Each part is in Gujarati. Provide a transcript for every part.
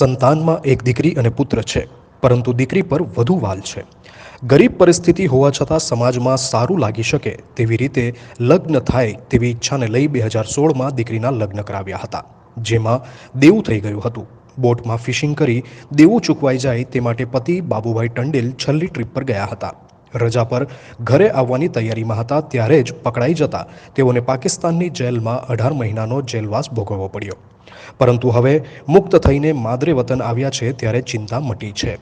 સંતાનમાં એક દીકરી અને પુત્ર છે, પરંતુ દીકરી પર વધુ વાલ છે. ગરીબ પરિસ્થિતિ હોવા છતાં સમાજમાં સારું લાગી શકે તેવી રીતે લગ્ન થાય તેવી ઈચ્છાને લઈ બે હજાર સોળમાં દીકરીના લગ્ન કરાવ્યા હતા, જેમાં દેવું થઈ ગયું હતું. બોટમાં ફિશિંગ કરી દેવું ચૂકવાઈ જાય તે માટે પતિ બાબુભાઈ ટંડેલ છેલ્લી ટ્રીપ પર ગયા હતા. રજા પર ઘરે આવવાની તૈયારીમાં હતા ત્યારે જ પકડાઈ જતા તેઓને પાકિસ્તાનની જેલમાં અઢાર મહિનાનો જેલવાસ ભોગવવો પડ્યો. પરંતુ હવે મુક્ત થઈને માદરે વતન આવ્યા છે ત્યારે ચિંતા મટી છે.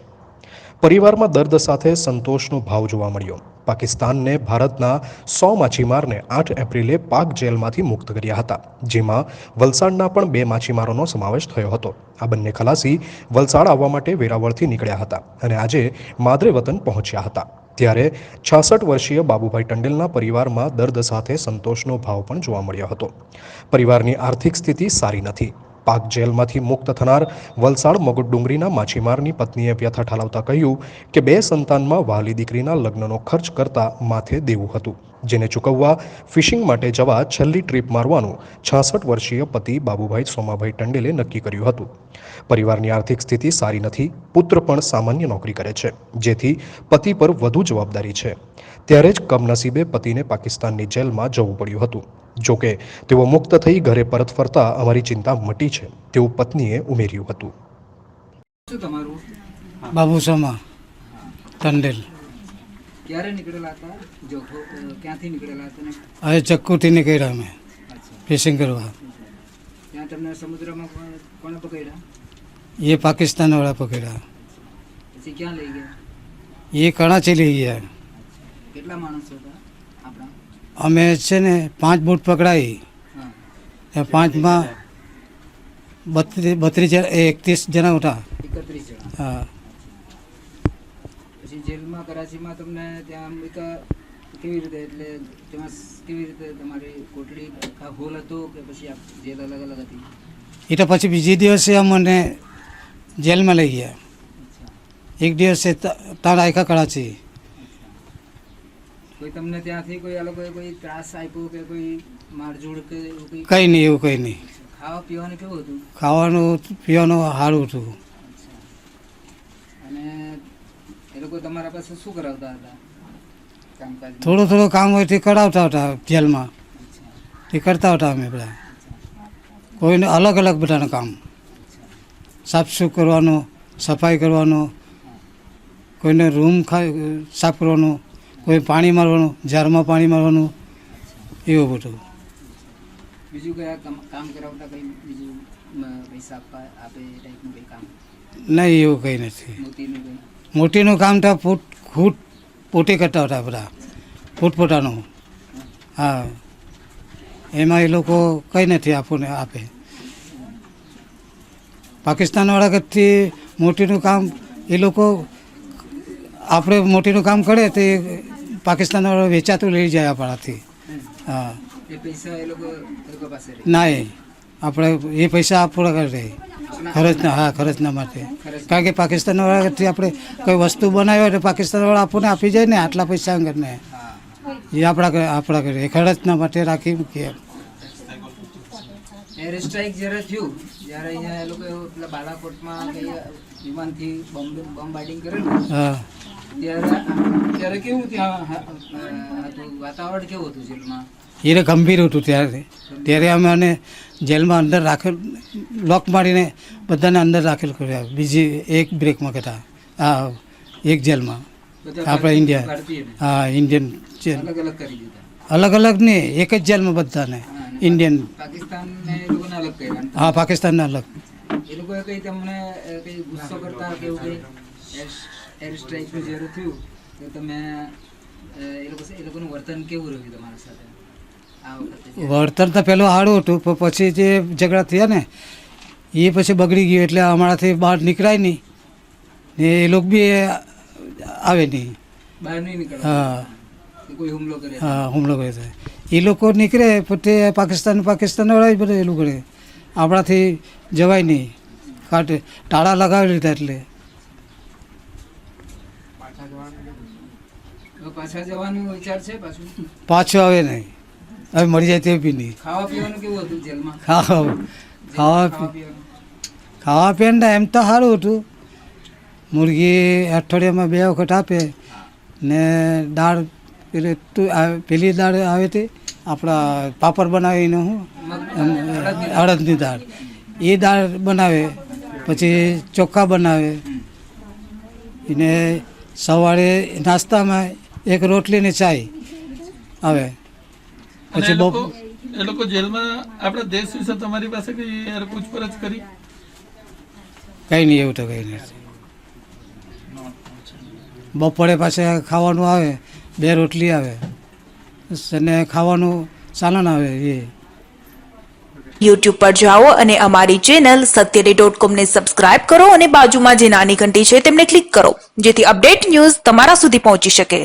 પરિવારમાં દર્દ સાથે સંતોષનો ભાવ જોવા મળ્યો. પાકિસ્તાનને ભારતના સો માછીમારને આઠ એપ્રિલે પાક જેલમાંથી મુક્ત કર્યા હતા, જેમાં વલસાડના પણ બે માછીમારોનો સમાવેશ થયો હતો. આ બંને ખલાસી વલસાડ આવવા માટે વેરાવળથી નીકળ્યા હતા અને આજે માદરે વતન પહોંચ્યા હતા. ત્યારે છાસઠ વર્ષીય બાબુભાઈ ટંડેલના પરિવારમાં દર્દ સાથે સંતોષનો ભાવ પણ જોવા મળ્યો હતો. પરિવારની આર્થિક સ્થિતિ સારી નથી. પાક જેલમાંથી મુક્ત થનાર વલસાડ મગુડુંગરીના માછીમારની પત્નીએ વ્યથા ઠાલવતા કહ્યું કે બે સંતાનમાં વહાલી દીકરીના લગ્નનો ખર્ચ કરતા માથે દેવું હતું. જેને ચૂકવવા ફિશિંગ માટે જવા છેલ્લી ટ્રીપ મારવાનું છાસઠ વર્ષીય પતિ બાબુભાઈ સોમાભાઈ ટંડેલે નક્કી કર્યું હતું. પરિવારની આર્થિક સ્થિતિ સારી નથી પુત્ર પણ સામાન્ય નોકરી કરે છે જેથી પતિ પર વધુ જવાબદારી છે. ત્યારે જ કમનસીબે પતિને પાકિસ્તાનની જેલમાં જવું પડ્યું હતું. જોકે તેઓ મુક્ત થઈ ઘરે પરત ફરતા અમારી ચિંતા મટી છે તેવું પત્નીએ ઉમેર્યું હતું. બાબુ તમારું? બાબુસામા ટંડેલ. ક્યારે નીકળેલા હતા? જો અ, ક્યાંથી નીકળેલા હતા ને? હવે ચક્કુથી નીકળ્યા અમે અચ્છા ફિશિંગ કરવા. ત્યાં તમને સમુદ્રમાં કોણ- કોણે પકડ્યા? એ પાકિસ્તાનવાળા પકડ્યા. પછી ક્યાં લઈ ગયા? એ કણાચી લઈ ગયા. કેટલા માણસો હતા આપણા? અમે છે ને પાંચ બોટ પકડાઈ. હા. એ પાંચમાં બત્રીસ બત્રીસ જણા એ એકત્રીસ જણા હતા એકત્રીસ જણા. હા. પછી જેલમાં કરાચીમાં તમને ત્યાં એક કેવી રીતે એટલે તેમાં કેવી રીતે તમારી કોટડી હોલ હતો કે પછી જેલ અલગ અલગ હતી? એ તો પછી બીજી દિવસે અમને જેલમાં લઈ ગયા. એક દિવસે તાર આખા કરાચી. કોઈ તમને ત્યાંથી કોઈ આ લોકોએ કોઈ ત્રાસ આપ્યો કે કોઈ મારઝૂડ કે કંઈ? નહીં એવું કંઈ નહીં. ખાવા પીવાનું કેવું હતું? ખાવાનું પીવાનું સારું હતું અચ્છા. અને એ લોકો તમારા પાસે શું કરાવતા હતા? કામકાજ થોડું થોડું કામ હોય તે કરાવતા હતા જેલમાં. તે કરતા હતા અમે બધા. કોઈને અલગ અલગ બધાનું કામ. સાફ સુફ કરવાનું સફાઈ કરવાનું કોઈને રૂમ સાફ કરવાનું કોઈ પાણી મારવાનું ઝારમાં પાણી મારવાનું એવું બધું. બીજું કયા કામ કામ કરાવતા કઈ બીજું પૈસા આપવા આપે એ ટાઈપનું કઈ કામ? નહીં એવું કંઈ નથી. મોટીનું કામ તો ફૂટ ફૂટ પોતે કરતા હતા બધા. ફૂટ પોતાનું હા. એમાં એ લોકો કંઈ નથી આપણને આપે. પાકિસ્તાનવાળા કરતી મોટીનું કામ એ લોકો આપણે મોટીનું કામ કરે એ પાકિસ્તાનવાળા વેચાતું લઈ જાય આપણાથી. હા. એ પૈસા એ લોકો પાસે ના એ. આપણે એ પૈસા આપવા કરે ખર્ચના હા ખર્ચના માટે. કારણ કે પાકિસ્તાનવાળાથી આપણે કોઈ વસ્તુ બનાવી હોય તો પાકિસ્તાનવાળા આપણને આપી જાય ને આટલા પૈસા અંગરને એ આપણા આપણા ઘરે. ખર્ચના માટે રાખી મૂકીએ એર સ્ટ્રાઇક જ્યારે થયું જ્યારે અહીંયા એ લોકો પેલા બાલાકોટમાં કઈ વિમાનથી બોમ્બ બોમ્બાર્ડિંગ કરે હા. ત્યારે ત્યારે કેવું ત્યાં હતું વાતાવરણ કેવું હતું જેલમાં એ ગંભીર હતું ત્યારે ત્યારે અમે અને જેલમાં અંદર રાખેલ લોક મારીને બધાને અંદર રાખેલ કર્યા. બીજી એક બ્રેકમાં કહેતા હા એક જેલમાં. આપણે ઇન્ડિયા હા ઇન્ડિયન જેલ. અલગ અલગ નહીં એક જ જેલમાં બધાને. ઇન્ડિયન. હા પાકિસ્તાનના અલગ. તમે એ લોકો એ લોકોનું વર્તન કેવું રહ્યું તમારા સાથે? વળતર તો પહેલું સારું હતું પણ પછી જે ઝઘડા થયા ને એ પછી બગડી ગયું એટલે અમારાથી બહાર નીકળાય નહીં. ને એ લોકો બી આવે નહીં. હા. હુમલો કરે હા હુમલો કરે છે. એ લોકો નીકળે પણ તે પાકિસ્તાન પાકિસ્તાનવાળા જ બધા એ લોકો આપણાથી જવાય નહીં. કાટ ટાળા લગાવી લીધા એટલે. પાછા જવાનું વિચાર છે પાછું? પાછું આવે નહીં. હવે મરી જાય તે નહીં ખાવા પીવાનું કેવું હતું જેલમાં? ખાવા ખાવા ખાવા પીવાનું એમ તો સારું હતું. મુરગી અઠવાડિયામાં બે વખત આપે. ને દાળ પેલી પેલી દાળ આવે તે આપણા પાપડ બનાવીને હું અડદની દાળ. એ દાળ બનાવે પછી ચોખા બનાવે. એને સવારે નાસ્તામાં એક રોટલી ને ચાય આવે. પછી એ લોકો જેલમાં આપણા દેશ વિશે તમારી પાસે કઈ યાર પૂછપરછ કરી? કંઈ નહીં એવું તો કંઈ નહીં બપોરે પાસે ખાવાનું આવે બે રોટલી આવે અને ખાવાનું સાલન આવે એ. યુટ્યુબ પર જાઓ અને અમારી ચેનલ સત્યડે ડોટ કોમને સબસ્ક્રાઇબ કરો અને બાજુમાં જે નાની ઘંટી છે તેમને ક્લિક કરો જેથી અપડેટ ન્યૂઝ તમારા સુધી પહોંચી શકે.